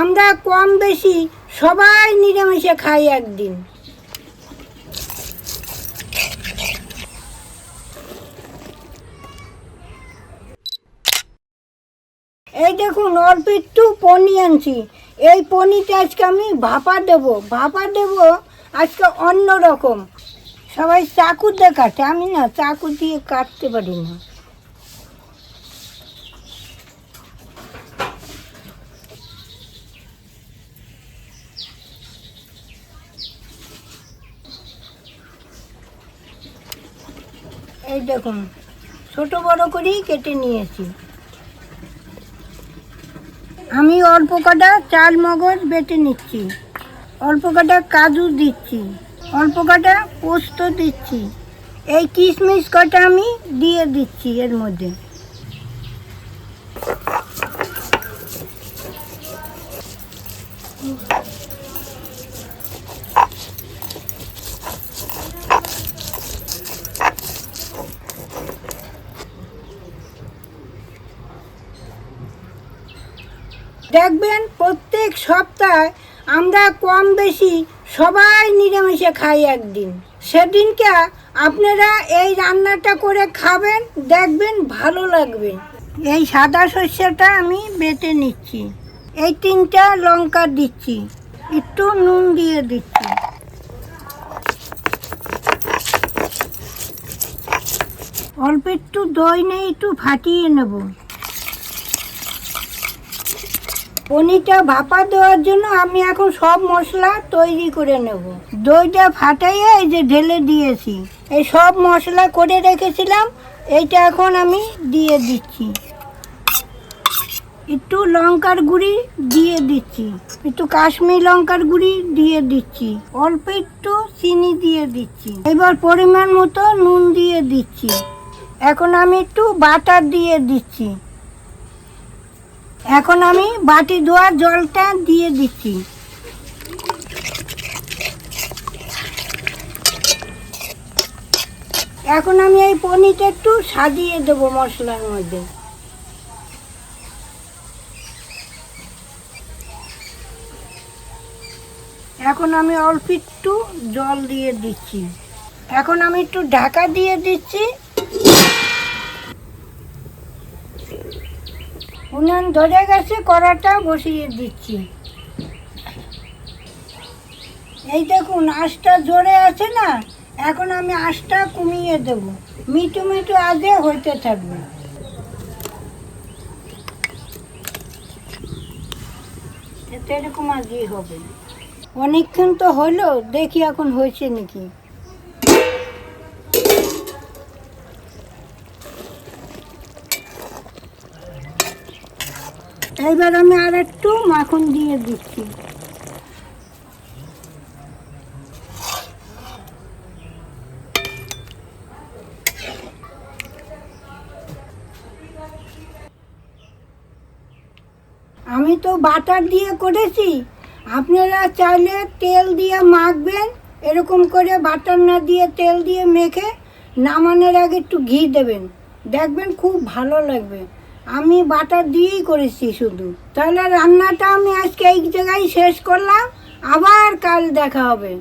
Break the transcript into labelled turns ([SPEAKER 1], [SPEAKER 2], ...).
[SPEAKER 1] আমরা কম বেশি সবাই নিরামিষে খাই একদিন। এই দেখুন অল্প পনি আনছি। এই পনিতে আজকে আমি ভাপা দেব। ভাপা দেব আজকে অন্য রকম সবাই চাকু কাটে আমি না চাকু দিয়ে কাটতে পারি না। এই দেখুন, ছোট বড় করেই কেটে নিয়েছি। আমি অল্প কাটা চাল মগজ বেটে নিচ্ছি, অল্প কাটা কাজু দিচ্ছি, অল্প কাটা পোস্ত দিচ্ছি। এই কিশমিশ কটা আমি দিয়ে দিচ্ছি এর মধ্যে। দেখবেন প্রত্যেক সপ্তাহে আমরা কম বেশি সবাই নিরামিষে খাই একদিন। সেদিনকে আপনারা এই রান্নাটা করে খাবেন, দেখবেন ভালো লাগবে। এই সাদা শস্যটা আমি বেটে নিচ্ছি। এই তিনটা লঙ্কা দিচ্ছি। একটু নুন দিয়ে দিচ্ছি। অল্প একটু দই নেই একটু ফাটিয়ে নেব। পনিরটা ভাপা দেওয়ার জন্য আমি এখন সব মশলা তৈরি করে নেব। দইটা ফাটাইয়ে এই যে ঢেলে দিয়েছি। এই সব মশলা করে রেখেছিলাম, এইটা এখন আমি দিয়ে দিচ্ছি। একটু লঙ্কার গুঁড়ি দিয়ে দিচ্ছি। একটু কাশ্মীর লঙ্কার গুঁড়ি দিয়ে দিচ্ছি। অল্প একটু চিনি দিয়ে দিচ্ছি। এবার পরিমাণ মতো নুন দিয়ে দিচ্ছি। এখন আমি একটু বাটার দিয়ে দিচ্ছি। এখন আমি বাটি ধোয়ার জলটা দিয়ে দিচ্ছি। এখন আমি এই পনিরটা একটু সাজিয়ে দেবো মশলার মধ্যে। এখন আমি অল্প একটু জল দিয়ে দিচ্ছি। এখন আমি একটু ঢাকা দিয়ে দিচ্ছি। উনান ধরে গেছে, কড়াটা বসিয়ে দিচ্ছি। এই দেখুন আঁশটা জোরে আছে না, এখন আমি আঁশটা কমিয়ে দেব। মিটু মিটু আগে হইতে থাকবে। এরকম আগেই হবে। অনেকক্ষণ তো হলো, দেখি এখন হয়েছে নাকি। এইবার আমি আর একটু মাখন দিয়ে দিচ্ছি। আমি তো বাটার দিয়ে করেছি। আপনারা চাইলে তেল দিয়ে মাখবেন, এরকম করে বাটার না দিয়ে তেল দিয়ে মেখে নামানোর আগে একটু ঘি দেবেন। দেখবেন খুব ভালো লাগবে। আমি বাটার দিয়েই করেছি শুধু। তাহলে রান্নাটা আমি আজকে এই জায়গায় শেষ করলাম। আবার কাল দেখা হবে।